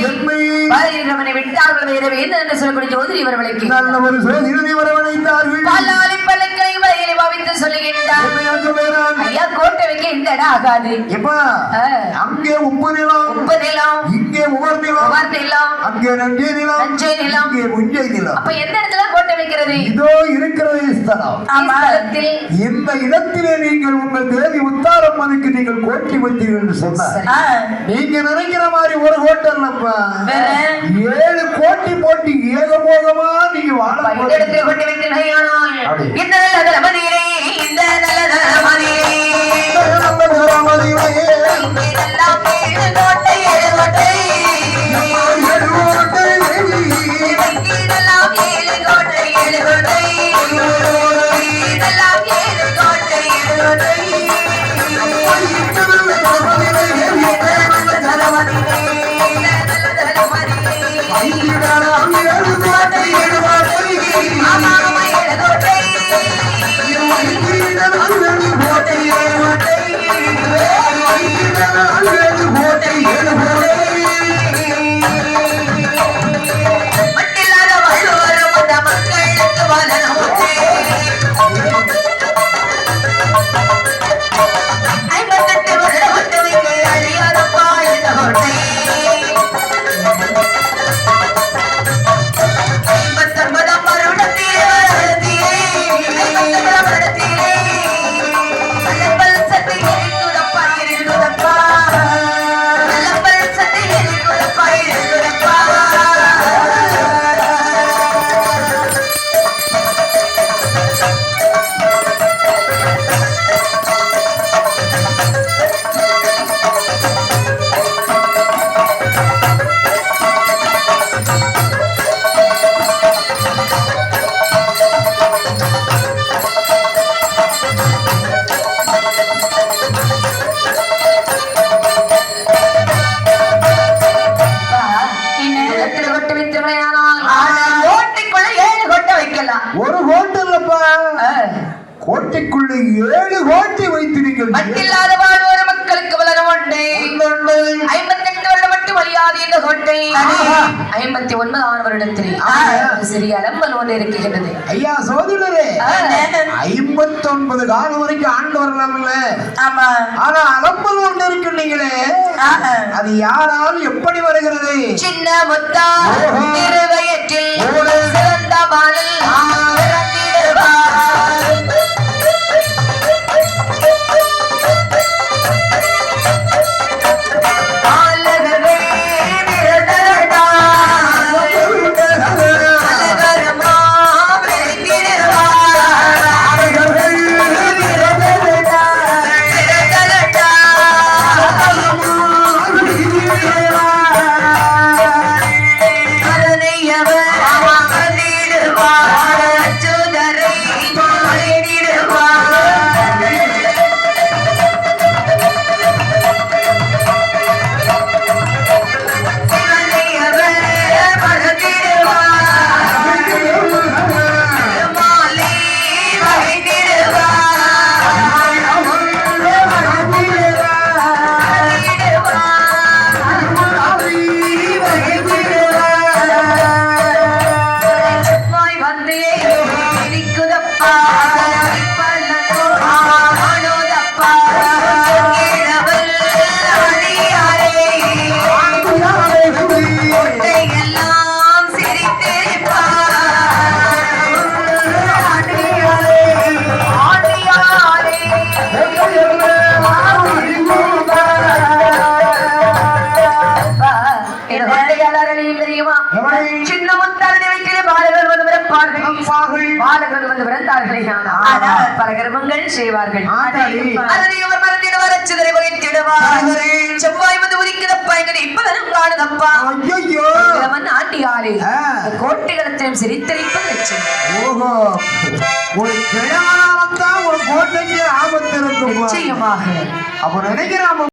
என்னை என்னை வருகிறவனை விட்டார்கள் வேற வேறு என்று சொல்லக்கூடிய ஜோதிரி இவர்களுக்கு நல்ல ஒரு வரவழைத்தார்கள் பாவித்து சொல்லுகின்றார். ஐயா கோட்டை வைக்க இந்த இடம் ஆகாது. அங்கே உப்பு நிலம். உப்பு நிலம். இங்கே உவர் நிலம். உவர் நிலம். அங்கே நஞ்சை நிலம். நஞ்சை நிலம். இங்கே முஞ்சை நிலம். அப்ப எந்த இடத்துல கோட்டை வைக்கிறது? இதோ இருக்கிறது ஸ்தலம் ஸ்தலத்தில் இந்த இடத்திலே நீங்கள் உங்கள் தேவி உத்தாரம்மனுக்கு நீங்கள் கோட்டி வைத்தீர்கள் என்று சொன்னார். நீங்க நினைக்கிற மாதிரி ஒரு வேற? ஏழு கோட்டி போட்டு ஏகபோகமா நீங்க வாழ இந்த இடத்துல. இந்த கோட்டைக்குள்ள ஏழு கோட்டை வைத்து நீங்கள் மட்டில்லாத வாழ்வோர் மக்களுக்கு வளரும் உண்டு ஐம்பத்தெட்டு வருடம் மட்டும் வழியாது இந்த கோட்டை. ஐம்பத்தி ஒன்பதாம் வருடத்தில் ஆஹா. ஒரு சிறிய அலம்பல் ஒன்று இருக்கிறது ஐயா சோதரரே. ஐம்பத்தி ஒன்பது காலம் வரைக்கும் ஆண்டு வரலாம்ல ஆமா. ஆனா அலம்பல் ஒன்று இருக்குன்னீங்களே அது யாரால் எப்படி வருகிறது? சின்ன முத்தா. தெரியுமா? சின்ன முத்தாரனை வைக்கிற பாலகர் வந்து பிறப்பார்கள். பாலகர் வந்து பிறந்தார்களே. ஆனால் பல கர்மங்கள் செய்வார்கள். அதனை அவர் மறந்திடுவார் அச்சுதரை வகித்திடுவார்கள் செவ்வாய் வந்து இப்பதனும் காணுதப்பா. ஐயோ ஆ. கோட்டைகளத்தையும் சிரித்தரிப்பது லட்சம் ஓஹோ. ஒரு கிழவனா வந்தா ஒரு கோட்டைக்கு ஆபத்து இருக்குமா? நிச்சயமாக. அப்ப நினைக்கிறான்